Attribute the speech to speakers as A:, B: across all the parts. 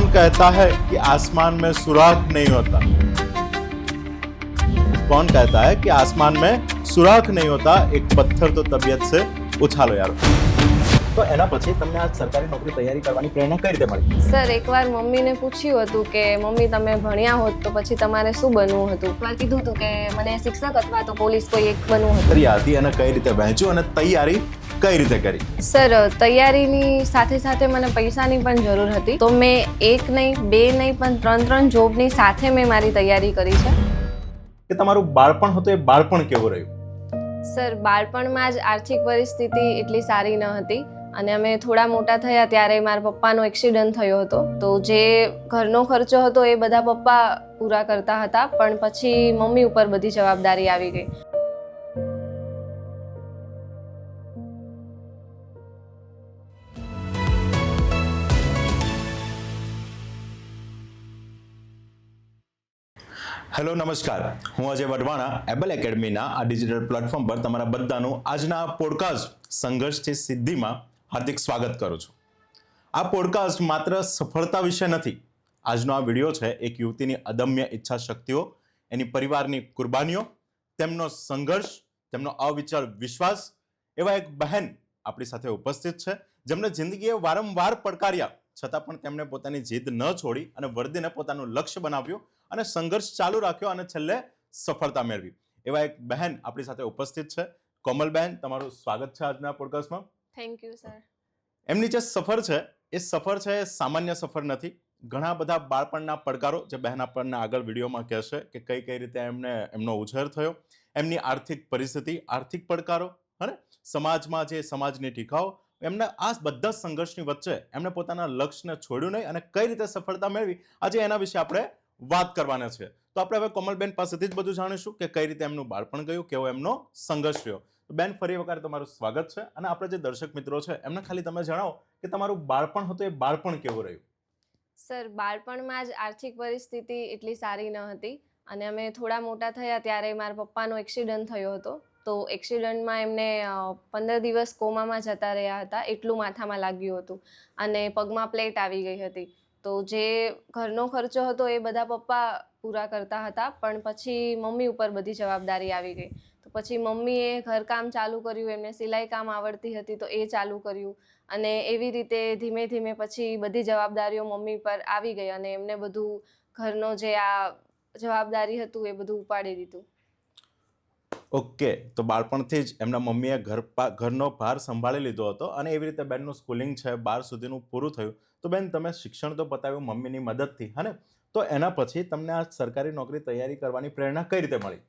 A: कौन कहता है कि आसमान में सुराख नहीं होता। कौन कहता है कि आसमान में सुराख नहीं होता? एक पत्थर तो तबियत से उछालो यार। તો એના પછી તમને આ સરકારી નોકરી તૈયારી કરવાની પ્રેરણા કઈ રીતે મળી?
B: સર એકવાર મમ્મીને પૂછ્યું હતું કે મમ્મી તમે ભણ્યા હોત તો પછી તમારે શું બનવું હતું? એકવાર કીધું હતું કે મને શિક્ષક અથવા તો પોલીસ કોઈ એક બનવું હતું.
A: હતી અને કઈ રીતે વહેંચ્યું અને તૈયારી કઈ રીતે કરી?
B: સર તૈયારીની સાથે સાથે મને પૈસાની પણ જરૂર હતી. તો મેં એક નહીં બે નહીં પણ ત્રણ ત્રણ જોબની સાથે મેં મારી તૈયારી કરી છે.
A: કે તમારું બાળપણ હતું એ બાળપણ કેવું રહ્યું?
B: સર બાળપણમાં જ આર્થિક પરિસ્થિતિ એટલી સારી ન હતી. અને અમે થોડા મોટા થયા ત્યારે મારા પપ્પાનો એક્સિડન્ટ થયો હતો. તો જે ઘરનો ખર્ચો હતો એ બધા પપ્પા પૂરા કરતા હતા, પણ પછી મમ્મી ઉપર બધી જવાબદારી આવી ગઈ.
A: હેલો, નમસ્કાર. હું અજય વઢવાણા, એબલ એકેડમીના આ ડિજિટલ પ્લેટફોર્મ પર તમારા બધાનું આજના પોડકાસ્ટ સંઘર્ષથી સિદ્ધિમાં હાર્દિક સ્વાગત કરું છું. આ પોડકાસ્ટ માત્ર સફળતા વિશે નથી. આજનો આ વીડિયો છે એક યુવતીની અદમ્ય ઈચ્છા શક્તિઓ એની પરિવારની કુરબાનીઓ, તેમનો સંઘર્ષ, તેમનો અવિચળ વિશ્વાસ, એવા એક બહેન આપણી સાથે ઉપસ્થિત છે જેમને જિંદગીએ વારંવાર પડકાર્યા, છતાં પણ તેમણે પોતાની જીદ ન છોડી અને વર્દીને પોતાનું લક્ષ્ય બનાવ્યું અને સંઘર્ષ ચાલુ રાખ્યો અને છેલ્લે સફળતા મેળવી. એવા એક બહેન આપણી સાથે ઉપસ્થિત છે. કોમલબેન તમારું સ્વાગત છે આજના પોડકાસ્ટમાં
B: થેન્ક યુ સર
A: એમની જે સફર છે, એ સફર છે, એ સામાન્ય સફર નથી. ઘણા બધા બાળપણના પડકારો જે બહેન આપણને આગળ વિડીયોમાં કહેશે કે કઈ કઈ રીતે એમને, એમનો ઉછેર થયો, એમની આર્થિક પરિસ્થિતિ, આર્થિક પડકારો અને સમાજમાં જે સમાજની ટીકાઓ, એમને આ બધા સંઘર્ષની વચ્ચે એમણે પોતાના લક્ષ્યને છોડ્યું નહીં અને કઈ રીતે સફળતા મેળવી, આજે એના વિશે આપણે વાત કરવાના છે. તો આપણે હવે કોમલબેન પાસેથી જ બધું જાણીશું કે કઈ રીતે એમનું બાળપણ ગયું, કેવો એમનો સંઘર્ષ રહ્યો. બેન, ફરી વખત તમારું સ્વાગત છે અને આપણે જે દર્શક મિત્રો છે, એમને ખાલી તમે જણાવો કે તમારું બાળપણ હતું એ બાળપણ કેવું રહ્યું?
B: સર, બાળપણમાં જ આર્થિક પરિસ્થિતિ એટલી સારી ન હતી અને અમે થોડા મોટા થયા ત્યારે મારા પપ્પાનો એક્સિડન્ટ થયો હતો. તો એક્સિડન્ટમાં એમને પંદર દિવસ કોમામાં જતા રહ્યા હતા, એટલું માથામાં લાગ્યું હતું અને પગમાં પ્લેટ આવી ગઈ હતી. તો જે ઘરનો ખર્ચો હતો એ બધા પપ્પા પૂરા કરતા હતા, પણ પછી મમ્મી ઉપર બધી જવાબદારી આવી ગઈ. તો પછી મમ્મીએ ઘરકામ ચાલુ કર્યું, એમને સિલાઈ કામ આવડતી હતી તો એ ચાલુ કર્યું. અને એવી રીતે ધીમે ધીમે પછી બધી જવાબદારીઓ મમ્મી પર આવી ગઈ અને એમને બધું ઘરનો જે આ જવાબદારી હતું એ બધું ઉપાડી દીધું.
A: ઓકે, તો બાળપણથી જ એમના મમ્મીએ ઘર ઘરનો ભાર સંભાળી લીધો હતો અને એવી રીતે બેનનું સ્કૂલિંગ છે, બાર સુધીનું પૂરું થયું. તો બેન, તમે શિક્ષણ તો પતાવ્યું મમ્મીની મદદથી, હને? તો એના પછી તમને આ સરકારી નોકરી તૈયારી કરવાની પ્રેરણા કઈ રીતે મળી?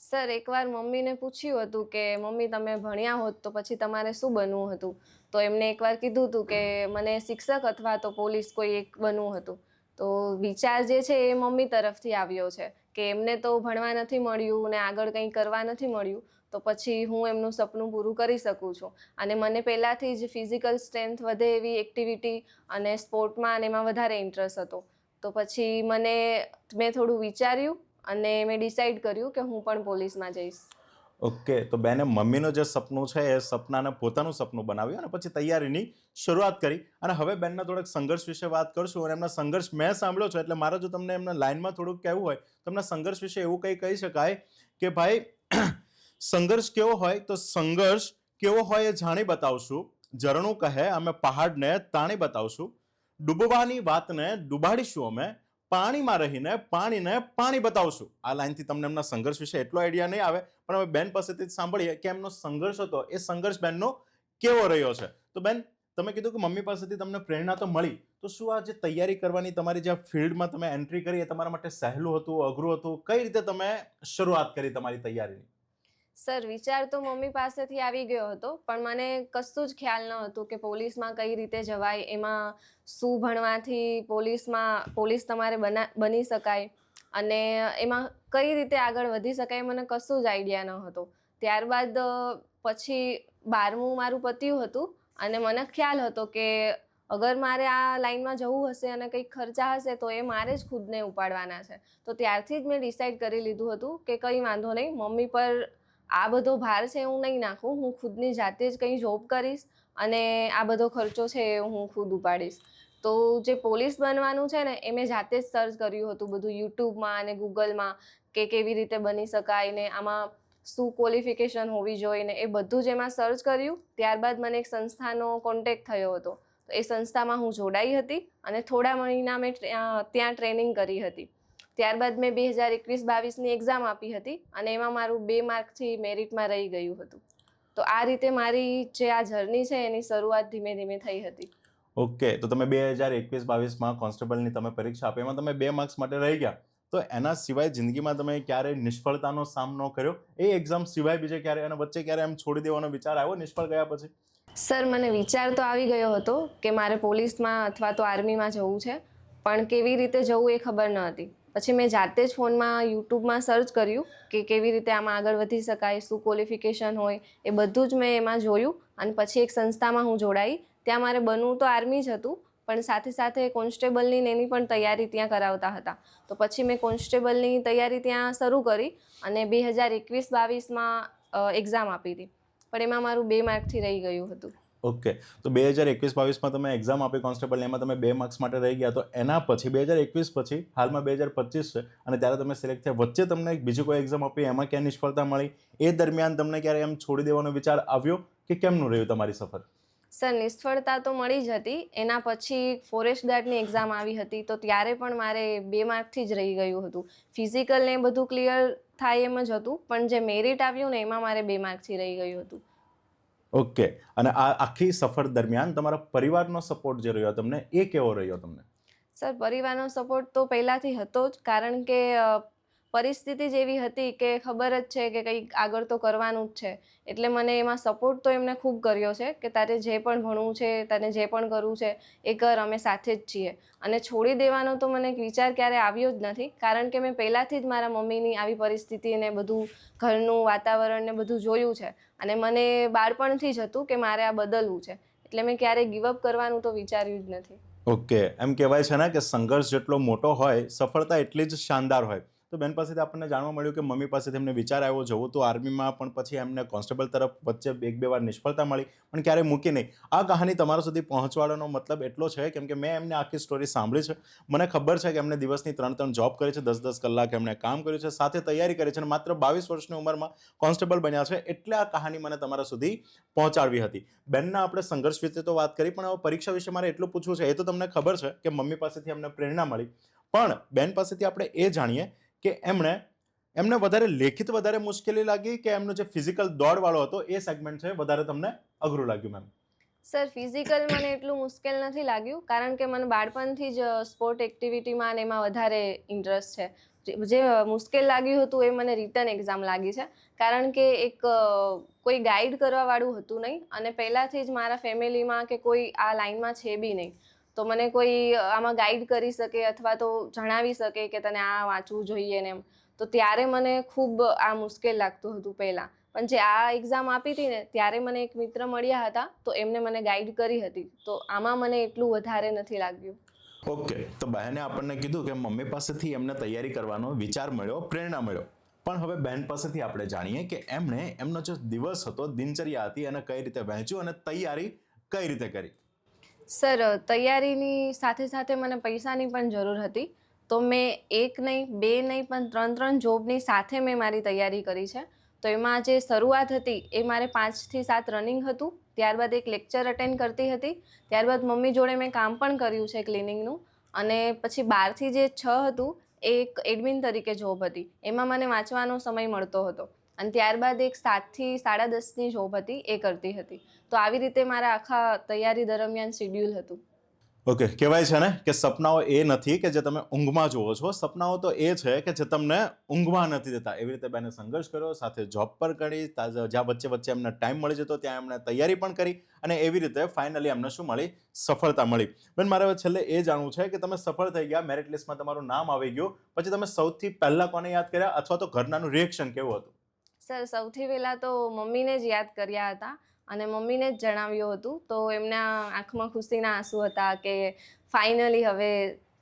B: સર, એકવાર મમ્મીને પૂછ્યું હતું કે, મમ્મી, તમે ભણ્યા હોત તો પછી તમારે શું બનવું હતું? તો એમને એકવાર કીધું હતું કે, મને શિક્ષક અથવા તો પોલીસ કોઈ એક બનવું હતું. તો વિચાર જે છે એ મમ્મી તરફથી આવ્યો છે કે, એમને તો ભણવા નથી મળ્યું ને આગળ કંઈ કરવા નથી મળ્યું, તો પછી હું એમનું સપનું પૂરું કરી શકું છું. અને મને પહેલાંથી જ ફિઝિકલ સ્ટ્રેન્થ વધે એવી એક્ટિવિટી અને સ્પોર્ટમાં અને એમાં વધારે ઇન્ટરેસ્ટ હતો. તો પછી મને, મેં થોડું વિચાર્યું અને મેં ડિસાઈડ કર્યું કે હું પણ પોલીસમાં જઈશ.
A: ઓકે તો બેને મમ્મીનું જે સપનું છે, એ સપનાને પોતાનું સપનું બનાવ્યું અને પછી તૈયારીની શરૂઆત કરી. અને હવે બેનના થોડાક સંઘર્ષ વિશે વાત કરશું અને એમના સંઘર્ષ મેં સાંભળ્યો છે, એટલે મારે જો તમને એમના લાઈનમાં થોડુંક કહેવું હોય, તો એમના સંઘર્ષ વિશે એવું કંઈ કહી શકાય કે ભાઈ, સંઘર્ષ કેવો હોય તો સંઘર્ષ કેવો હોય એ જાણી બતાવશું. ઝરણું કહે, અમે પહાડને તાણી બતાવશું. ડૂબવાની વાતને ડૂબાડીશું અમે. પાણીમાં રહીને પાણીને પાણી બતાવશું. આ લાઈનથી તમને એમના સંઘર્ષ વિશે એટલો આઈડિયા નહીં આવે, પણ હવે બેન પાસેથી જ સાંભળીએ કે એમનો સંઘર્ષ હતો. એ સંઘર્ષ બેનનો કેવો રહ્યો છે? તો બેન, તમે કીધું કે મમ્મી પાસેથી તમને પ્રેરણા તો મળી. તો શું આ જે તૈયારી કરવાની તમારી જે ફિલ્ડમાં તમે એન્ટ્રી કરી એ તમારા માટે સહેલું હતું, અઘરું હતું? કઈ રીતે તમે શરૂઆત કરી તમારી તૈયારીની?
B: સર, વિચાર તો મમ્મી પાસેથી આવી ગયો હતો, પણ મને કશું જ ખ્યાલ ન હતું કે પોલીસમાં કઈ રીતે જવાય, એમાં શું ભણવાથી પોલીસમાં, પોલીસ તમારે બના, બની શકાય અને એમાં કઈ રીતે આગળ વધી શકાય મને કશું જ આઈડિયા ન હતો ત્યારબાદ પછી બારમું મારું પત્યું હતું અને મને ખ્યાલ હતો કે અગર મારે આ લાઈનમાં જવું હશે અને કંઈક ખર્ચા હશે તો એ મારે જ ખુદને ઉપાડવાના છે. તો ત્યારથી જ મેં ડિસાઈડ કરી લીધું હતું કે કંઈ વાંધો નહીં, મમ્મી પર આ બધો ભાર છે હું નહીં નાખું, હું ખુદની જાતે જ કંઈ જોબ કરીશ અને આ બધો ખર્ચો છે એ હું ખુદ ઉપાડીશ. તો જે પોલીસ બનવાનું છે ને, એ મેં જાતે જ સર્ચ કર્યું હતું બધું યુટ્યુબમાં અને ગૂગલમાં કે કેવી રીતે બની શકાય ને આમાં શું ક્વોલિફિકેશન હોવી જોઈએ ને એ બધું જ એમાં સર્ચ કર્યું. ત્યારબાદ મને એક સંસ્થાનો કોન્ટેક્ટ થયો હતો. તો એ સંસ્થામાં હું જોડાઈ હતી અને થોડા મહિના મેં ત્યાં ટ્રેનિંગ કરી હતી. ત્યારબાદ મેં બે હજાર એકવીસ બાવીસની એક્ઝામ આપી હતી અને એમાં મારું બે માર્કથી મેરિટમાં રહી ગયું હતું. તો આ રીતે મારી જે આ જર્ની છે એની શરૂઆત ધીમે ધીમે થઈ હતી.
A: ઓકે તો તમે બે હજાર એકવીસ બાવીસમાં કોન્સ્ટેબલની તમે પરીક્ષા આપી એમાં તમે બે માર્ક્સ માટે રહી ગયા. તો એના સિવાય જિંદગીમાં તમે ક્યારે નિષ્ફળતાનો સામનો કર્યો? એ એક્ઝામ સિવાય બીજે ક્યારે અને વચ્ચે ક્યારે એમ છોડી દેવાનો વિચાર આવ્યો નિષ્ફળ ગયા પછી?
B: સર મને વિચાર તો આવી ગયો હતો કે મારે પોલીસમાં અથવા તો આર્મીમાં જવું છે પણ કેવી રીતે જવું એ ખબર ન હતી. પછી મેં જાતે જ ફોનમાં યુટ્યુબમાં સર્ચ કર્યું કે કેવી રીતે આમાં આગળ વધી શકાય, શું ક્વોલિફિકેશન હોય, એ બધું જ મેં એમાં જોયું અને પછી એક સંસ્થામાં હું જોડાઈ. ત્યાં મારે બનવું તો આર્મી જ હતું, પણ સાથે સાથે કોન્સ્ટેબલની એની પણ તૈયારી ત્યાં કરાવતા હતા. તો પછી મેં કોન્સ્ટેબલની તૈયારી ત્યાં શરૂ કરી અને બે હજાર એકવીસ બાવીસમાં એક્ઝામ આપી હતી. પણ એમાં મારું બે માર્કથી રહી ગયું હતું.
A: ઓકે. તો બે હજાર એકવીસ બાવીસમાં તમે એક્ઝામ આપી કોન્સ્ટેબલ એમાં તમે બે માર્ક્સ માટે રહી ગયા. તો એના પછી, બે હજાર એકવીસ પછી, હાલમાં બે હજાર પચીસ છે અને ત્યારે તમે સિલેક્ટ થયા. વચ્ચે તમને બીજી કોઈ એક્ઝામ આપી, એમાં ક્યાં નિષ્ફળતા મળી? એ દરમિયાન તમને ક્યારે એમ છોડી દેવાનો વિચાર આવ્યો કે કેમનું રહ્યું તમારી સફર?
B: સર, નિષ્ફળતા તો મળી જ હતી. એના પછી ફોરેસ્ટ ગાર્ડની એક્ઝામ આવી હતી. તો ત્યારે પણ મારે બે માર્કથી જ રહી ગયું હતું. ફિઝિકલ ને બધું ક્લિયર થાય એમ જ હતું. પણ જે મેરિટ આવ્યું ને, એમાં મારે બે માર્કથી રહી ગયું હતું.
A: ઓકે. અને આ આખી સફર દરમિયાન તમારા પરિવારનો સપોર્ટ જે રહ્યો તમને, એ કેવો રહ્યો તમને?
B: સર, પરિવારનો સપોર્ટ તો પહેલાંથી હતો જ, કારણ કે પરિસ્થિતિ જ એવી હતી કે ખબર જ છે કે કંઈક આગળ તો કરવાનું જ છે. એટલે મને એમાં સપોર્ટ તો એમને ખૂબ કર્યો છે કે તારે જે પણ ભણવું છે, તને જે પણ કરવું છે, એ કર, અમે સાથે જ છીએ. અને છોડી દેવાનો તો મને વિચાર ક્યારે આવ્યો જ નથી, કારણ કે મેં પહેલાંથી જ મારા મમ્મીની આવી પરિસ્થિતિને બધું ઘરનું વાતાવરણ ને બધું જોયું છે. અને મને બાળપણથી જ હતું કે મારે આ બદલવું છે. એટલે મેં ક્યારેય ગીવઅપ કરવાનું તો વિચાર્યું જ નથી.
A: ઓકે. એમ કહેવાય છે ને કે સંઘર્ષ જેટલો મોટો હોય, સફળતા એટલી જ શાનદાર હોય. તો બેન પાસેથી આપણને જાણવા મળ્યું કે મમ્મી પાસેથી એમને વિચાર આવ્યો જવું તો આર્મીમાં પણ પછી એમને કોન્સ્ટેબલ તરફ વચ્ચે એક બે વાર નિષ્ફળતા મળી, પણ ક્યારેય મૂકી નહીં. આ કહાની તમારા સુધી પહોંચવાનો મતલબ એટલો છે કેમ કે મેં એમને આખી સ્ટોરી સાંભળી છે. મને ખબર છે કે એમને દિવસની ત્રણ ત્રણ જોબ કરી છે, દસ દસ કલાક એમણે કામ કર્યું છે, સાથે તૈયારી કરી છે અને માત્ર બાવીસ વર્ષની ઉંમરમાં કોન્સ્ટેબલ બન્યા છે એટલે આ કહાની મને તમારા સુધી પહોંચાડવી હતી. બેનના આપણે સંઘર્ષ વિશે તો વાત કરી, પણ હવે પરીક્ષા વિશે મારે એટલું પૂછવું છે, એ તો તમને ખબર છે કે મમ્મી પાસેથી અમને પ્રેરણા મળી. પણ બેન પાસેથી આપણે એ જાણીએ કે એમણે, એમને વધારે લેખિત વધારે મુશ્કેલી લાગી કે એમનો જે ફિઝિકલ દોડવાળો હતો એ સેગમેન્ટ છે વધારે તમને અઘરું લાગ્યું મેમ
B: સર ફિઝિકલ મને એટલું મુશ્કેલ નથી લાગ્યું, કારણ કે મને બાળપણથી જ સ્પોર્ટ એક્ટિવિટીમાં અને એમાં વધારે ઇન્ટરેસ્ટ છે. જે- મુશ્કેલ લાગ્યું હતું એ મને રિટર્ન એક્ઝામ લાગી છે, કારણ કે એક કોઈ ગાઈડ કરવાવાળું હતું નહીં, અને પહેલાંથી જ મારા ફેમિલીમાં કે કોઈ આ લાઈનમાં છે બી નહીં. તો મને કોઈ આમાં ગાઈડ કરી શકે અથવા તો જણાવી શકે કે તને આ વાંચવું જોઈએ ને એમ. તો ત્યારે મને ખૂબ આ મુશ્કેલ લાગતું હતું પહેલાં. પણ જે આ એક્ઝામ આપી હતી ને, ત્યારે મને એક મિત્ર મળ્યા હતા, તો એમને મને ગાઈડ કરી હતી. તો આમાં મને એટલું વધારે નથી લાગ્યું.
A: ઓકે. તો બહેને આપણને કીધું કે મમ્મી પાસેથી એમને તૈયારી કરવાનો વિચાર મળ્યો, પ્રેરણા મળ્યો. પણ હવે બહેન પાસેથી આપણે જાણીએ કે એમણે એમનો જે દિવસ હતો, દિનચર્યા હતી, એને કઈ રીતે વહેંચ્યું અને તૈયારી કઈ રીતે કરી.
B: સર, તૈયારીની સાથે સાથે મને પૈસાની પણ જરૂર હતી. તો મેં એક નહીં, બે નહીં, પણ ત્રણ ત્રણ જોબની સાથે મેં મારી તૈયારી કરી છે. તો એમાં જે શરૂઆત હતી, એ મારે પાંચથી સાત રનિંગ હતું. ત્યારબાદ એક લેક્ચર અટેન્ડ કરતી હતી. ત્યારબાદ મમ્મી જોડે મેં કામ પણ કર્યું છે ક્લિનિંગનું. અને પછી બારથી જે છ હતું, એ એક એડમિન તરીકે જોબ હતી. એમાં મને વાંચવાનો સમય મળતો હતો. અને ત્યારબાદ એક સાતથી સાડા દસની જોબ હતી, એ કરતી હતી. તો આવી રીતે મારા આખા તૈયારી દરમિયાન શિડ્યુલ હતું.
A: ઓકે કહેવાય છે ને કે સપનાઓ એ નથી કે જે તમે ઊંઘમાં જુઓ છો. સપનાઓ તો એ છે કે જે તમને ઊંઘમાં નથી દેતા. એવી રીતે બેને સંઘર્ષ કર્યો, સાથે જોબ પર કરી જ્યાં વચ્ચે વચ્ચે એમને ટાઈમ મળી જતો, ત્યાં એમણે તૈયારી પણ કરી અને એવી રીતે ફાઇનલી એમને શું મળી? સફળતા મળી. બેન, મારે હવે છેલ્લે એ જાણવું છે કે તમે સફળ થઈ ગયા મેરિટ લિસ્ટમાં તમારું નામ આવી ગયું. પછી તમે સૌથી પહેલાં કોને યાદ કર્યા? અથવા તો ઘરનાનું રિએક્શન કેવું હતું?
B: સર સૌથી પહેલાં તો મમ્મીને જ યાદ કર્યા હતા અને મમ્મીને જ જણાવ્યું હતું. તો એમના આંખમાં ખુશીના આંસુ હતા કે ફાઇનલી હવે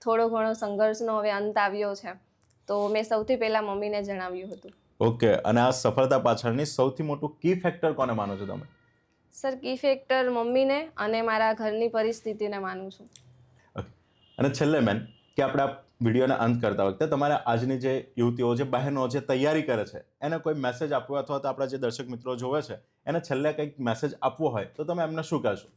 B: થોડો ઘણો સંઘર્ષનો હવે અંત આવ્યો છે. તો મેં સૌથી પહેલાં મમ્મીને જણાવ્યું હતું.
A: ઓકે અને આ સફળતા પાછળની સૌથી મોટું કી ફેક્ટર કોને માનો છો તમે?
B: સર કી ફેક્ટર મમ્મીને અને મારા ઘરની પરિસ્થિતિને માનું છું.
A: અને છેલ્લે મેન કે આપણા વિડીયોના અંત કરતા વખતે તમારે આજની જે યુવતીઓ જે બહેનો જે તૈયારી કરે છે એને કોઈ મેસેજ આપવો અથવા તો આપણા જે દર્શક મિત્રો જોવે છે એને છેલ્લે કંઈક મેસેજ આપવો હોય તો તમે એમને શું કહેશો?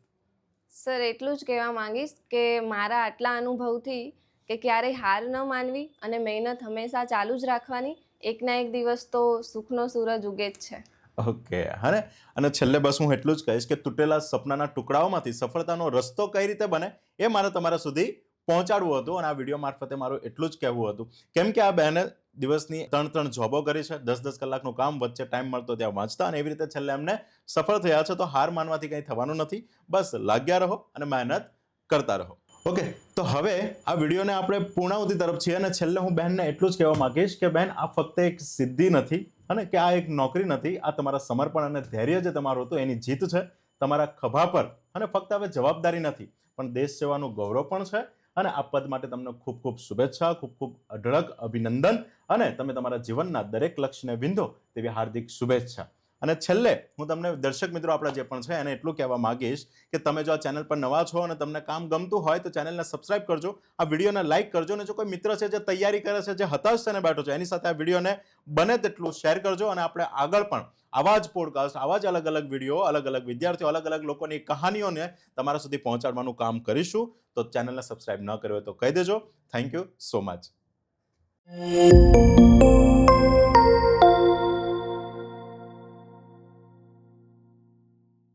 B: સર એટલું જ કહેવા માંગીશ કે મારા આટલા અનુભવથી કે ક્યારેય હાર ન માનવી અને મહેનત હંમેશા ચાલુ જ રાખવાની એકના એક દિવસ તો સુખનો સૂરજ ઉગે જ છે.
A: ઓકે હા અને છેલ્લે બસ હું એટલું જ કહીશ કે તૂટેલા સપનાના ટુકડાઓમાંથી સફળતાનો રસ્તો કઈ રીતે બને એ મારે તમારા સુધી પહોંચાડવું હતું અને આ વીડિયો મારફતે મારું એટલું જ કહેવું હતું. કેમ કે આ બહેને દિવસની ત્રણ ત્રણ જોબો કરી છે, દસ દસ કલાકનું કામ, વચ્ચે ટાઈમ મળતો ત્યાં વાંચતા અને એવી રીતે છેલ્લે એમને સફળ થયા છે, તો હાર માનવાથી કંઈ થવાનું નથી. બસ લાગ્યા રહો અને મહેનત કરતા રહો. ઓકે, તો હવે આ વિડીયોને આપણે પૂર્ણાવતી તરફ છીએ અને છેલ્લે હું બહેનને એટલું જ કહેવા માંગીશ કે બહેન, આ ફક્ત એક સિદ્ધિ નથી અને કે આ એક નોકરી નથી, આ તમારા સમર્પણ અને ધૈર્ય જે તમારું હતું એની જીત છે, તમારા ખભા પર. અને ફક્ત હવે જવાબદારી નથી, પણ દેશ સેવાનું ગૌરવ પણ છે અને આ પદ માટે તમને ખૂબ ખૂબ શુભેચ્છા, ખૂબ ખૂબ અઢળક અભિનંદન અને તમે તમારા જીવનના દરેક લક્ષ્યને વિંધો તેવી હાર્દિક શુભેચ્છા. અને છેલ્લે હું તમને દર્શક મિત્રો આપણા જે પણ છે એને એટલું કહેવા માંગીશ કે તમે જો આ ચેનલ પર નવા છો અને તમને કામ ગમતું હોય તો ચેનલને સબસ્ક્રાઇબ કરજો, આ વિડીયોને લાઇક કરજો અને જો કોઈ મિત્ર છે જે તૈયારી કરે છે, જે હતાશ થઈને બેઠો છે, એની સાથે આ વિડીયોને બને તેટલું શેર કરજો અને આપણે આગળ પણ આવા જ પોડકાસ્ટ આવા જ અલગ અલગ વીડિયો અલગ અલગ વિદ્યાર્થીઓ, અલગ અલગ લોકોની કહાનીઓને તમારા સુધી પહોંચાડવાનું કામ કરીશું. તો ચેનલને સબસ્ક્રાઇબ ન કર્યો હોય તો કહી દેજો. Thank you so much